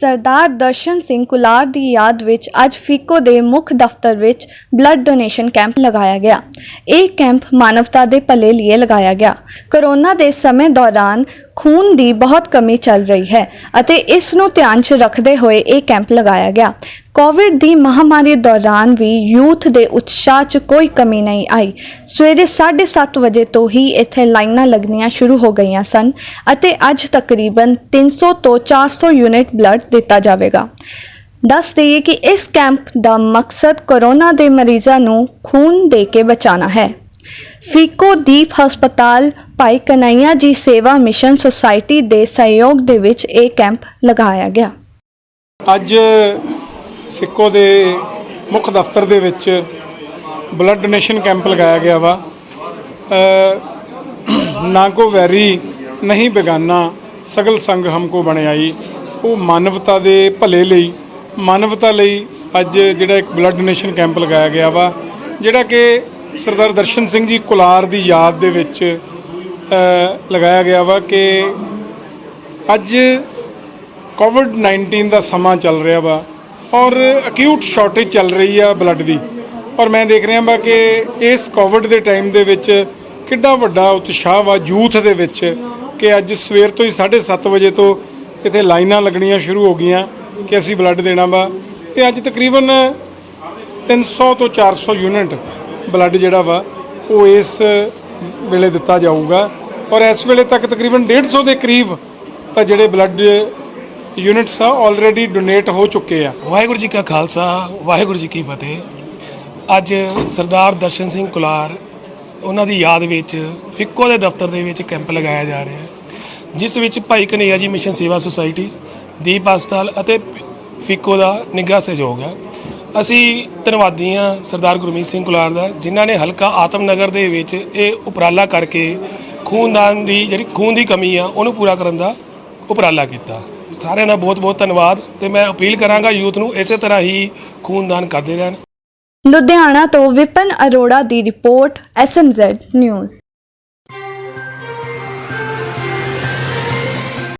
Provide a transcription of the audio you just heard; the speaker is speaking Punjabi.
ਸਰਦਾਰ ਦਰਸ਼ਨ ਸਿੰਘ ਕੁਲਾਰ ਦੀ ਯਾਦ ਵਿੱਚ ਅੱਜ ਫੀਕੋ ਦੇ ਮੁੱਖ ਦਫ਼ਤਰ ਵਿੱਚ ਬਲੱਡ ਡੋਨੇਸ਼ਨ ਕੈਂਪ ਲਗਾਇਆ ਗਿਆ। ਇਹ ਕੈਂਪ ਮਾਨਵਤਾ ਦੇ ਭਲੇ ਲਈ ਲਗਾਇਆ ਗਿਆ। ਕਰੋਨਾ ਦੇ ਸਮੇਂ ਦੌਰਾਨ ਖੂਨ ਦੀ ਬਹੁਤ ਕਮੀ ਚੱਲ ਰਹੀ ਹੈ ਅਤੇ ਇਸ ਨੂੰ ਧਿਆਨ 'ਚ ਰੱਖਦੇ ਹੋਏ ਇਹ ਕੈਂਪ ਲਗਾਇਆ ਗਿਆ। ਕੋਵਿਡ ਦੀ ਮਹਾਮਾਰੀ ਦੌਰਾਨ ਵੀ ਯੂਥ ਦੇ ਉਤਸ਼ਾਹ 'ਚ ਕੋਈ ਕਮੀ ਨਹੀਂ ਆਈ। ਸਵੇਰੇ 7:30 ਵਜੇ ਤੋਂ ਹੀ ਇੱਥੇ ਲਾਈਨਾਂ ਲੱਗਣੀਆਂ ਸ਼ੁਰੂ ਹੋ ਗਈਆਂ ਸਨ ਅਤੇ ਅੱਜ ਤਕਰੀਬਨ 300 ਤੋਂ 400 ਯੂਨਿਟ ਬਲੱਡ ਦਿੱਤਾ ਜਾਵੇਗਾ। ਦੱਸ ਦਈਏ ਕਿ ਇਸ ਕੈਂਪ ਦਾ ਮਕਸਦ ਕੋਰੋਨਾ ਦੇ ਮਰੀਜ਼ਾਂ ਨੂੰ ਖੂਨ ਦੇ ਕੇ ਬਚਾਉਣਾ ਹੈ। ਫੀਕੋ ਦੀਪ ਹਸਪਤਾਲ ਭਾਈ ਕਨਈਆ ਜੀ ਸੇਵਾ ਮਿਸ਼ਨ ਸੁਸਾਇਟੀ ਦੇ ਸਹਿਯੋਗ ਦੇ ਵਿੱਚ ਇਹ ਕੈਂਪ ਲਗਾਇਆ ਗਿਆ। ਅੱਜ ਫਿੱਕੋ ਦੇ ਮੁੱਖ ਦਫ਼ਤਰ ਦੇ ਵਿੱਚ ਬਲੱਡ ਡੋਨੇਸ਼ਨ ਕੈਂਪ ਲਗਾਇਆ ਗਿਆ ਵਾ। ਅ, ਨਾ ਕੋ ਵੈਰੀ ਨਹੀਂ ਬੇਗਾਨਾ ਸਗਲ ਸੰਗ ਹਮਕੋ ਬਣਾਈ ਉਹ ਮਾਨਵਤਾ ਦੇ ਭਲੇ ਲਈ ਮਾਨਵਤਾ ਲਈ ਅੱਜ ਜਿਹੜਾ ਇੱਕ ਬਲੱਡ ਡੋਨੇਸ਼ਨ ਕੈਂਪ ਲਗਾਇਆ ਗਿਆ ਵਾ ਜਿਹੜਾ ਕਿ ਸਰਦਾਰ ਦਰਸ਼ਨ ਸਿੰਘ ਜੀ ਕੁਲਾਰ ਦੀ ਯਾਦ ਦੇ ਵਿੱਚ ਲਗਾਇਆ ਗਿਆ ਵਾ ਕਿ ਅੱਜ ਕੋਵਿਡ 19 ਦਾ ਸਮਾਂ ਚੱਲ ਰਿਹਾ ਵਾ ਔਰ ਅਕਿਊਟ ਸ਼ਾਰਟੇਜ ਚੱਲ ਰਹੀ ਆ ਬਲੱਡ ਦੀ। ਔਰ ਮੈਂ ਦੇਖ ਰਿਹਾ ਵਾ ਕਿ ਇਸ ਕੋਵਿਡ ਦੇ ਟਾਈਮ ਦੇ ਵਿੱਚ ਕਿੰਨਾ ਵੱਡਾ ਉਤਸ਼ਾਹ ਵਾ ਯੂਥ ਦੇ ਵਿੱਚ ਕਿ ਅੱਜ ਸਵੇਰ ਤੋਂ ਹੀ 7:30 ਵਜੇ ਤੋਂ ਇੱਥੇ ਲਾਈਨਾਂ ਲੱਗਣੀਆਂ ਸ਼ੁਰੂ ਹੋ ਗਈਆਂ ਕਿ ਅਸੀਂ ਬਲੱਡ ਦੇਣਾ ਵਾ। ਤੇ ਅੱਜ ਤਕਰੀਬਨ 300 ਤੋਂ 400 ਯੂਨਿਟ ਬਲੱਡ ਜਿਹੜਾ ਵਾ, ਉਹ ਇਸ ਵੇਲੇ ਦਿੱਤਾ ਜਾਊਗਾ। ਔਰ ਇਸ ਵੇਲੇ ਤੱਕ ਤਕਰੀਬਨ 150 ਦੇ ਕਰੀਬ ਤਾਂ ਜਿਹੜੇ ਬਲੱਡ ਯੂਨਿਟਸ ਆ ਆਲਰੇਡੀ ਡੋਨੇਟ ਹੋ ਚੁੱਕੇ ਆ। ਵਾਹਿਗੁਰੂ ਜੀ ਕਾ ਖਾਲਸਾ, ਵਾਹਿਗੁਰੂ ਜੀ ਕੀ ਫਤਿਹ। ਅੱਜ ਸਰਦਾਰ ਦਰਸ਼ਨ ਸਿੰਘ ਕੁਲਾਰ, ਉਹਨਾਂ ਦੀ ਯਾਦ ਵਿੱਚ ਫਿੱਕੋ ਦੇ ਦਫ਼ਤਰ ਦੇ ਵਿੱਚ ਕੈਂਪ ਲਗਾਇਆ ਜਾ ਰਿਹਾ ਹੈ, ਜਿਸ ਵਿੱਚ ਭਾਈ ਕਨਈਆ ਜੀ ਮਿਸ਼ਨ ਸੇਵਾ ਸੁਸਾਇਟੀ, ਦੀਪ ਹਸਪਤਾਲ ਅਤੇ ਫਿੱਕੋ ਦਾ ਨਿੱਘਾ ਸਹਿਯੋਗ ਹੈ। ਅਸੀਂ ਧੰਨਵਾਦੀ ਹਾਂ ਸਰਦਾਰ ਗੁਰਮੀਤ ਸਿੰਘ ਕੁਲਾਰ ਦਾ, ਜਿਨ੍ਹਾਂ ਨੇ ਹਲਕਾ ਆਤਮ ਨਗਰ ਦੇ ਵਿੱਚ ਇਹ ਉਪਰਾਲਾ ਕਰਕੇ ਖੂਨਦਾਨ ਦੀ ਜਿਹੜੀ ਖੂਨ ਦੀ ਕਮੀ ਆ, ਉਹਨੂੰ ਪੂਰਾ ਕਰਨ ਦਾ ਉਪਰਾਲਾ ਕੀਤਾ। ਸਾਰਿਆਂ ਦਾ ਬਹੁਤ ਬਹੁਤ ਧੰਨਵਾਦ ਤੇ ਮੈਂ ਅਪੀਲ ਕਰਾਂਗਾ ਯੂਥ ਨੂੰ ਇਸੇ ਤਰ੍ਹਾਂ ਹੀ ਖੂਨਦਾਨ ਕਰਦੇ ਰਹਿਣ। ਲੁਧਿਆਣਾ ਤੋਂ ਵਿਪਨ ਅਰੋੜਾ ਦੀ ਰਿਪੋਰਟ ਐਸਐਮਜ਼ੈਡ ਨਿਊਜ਼।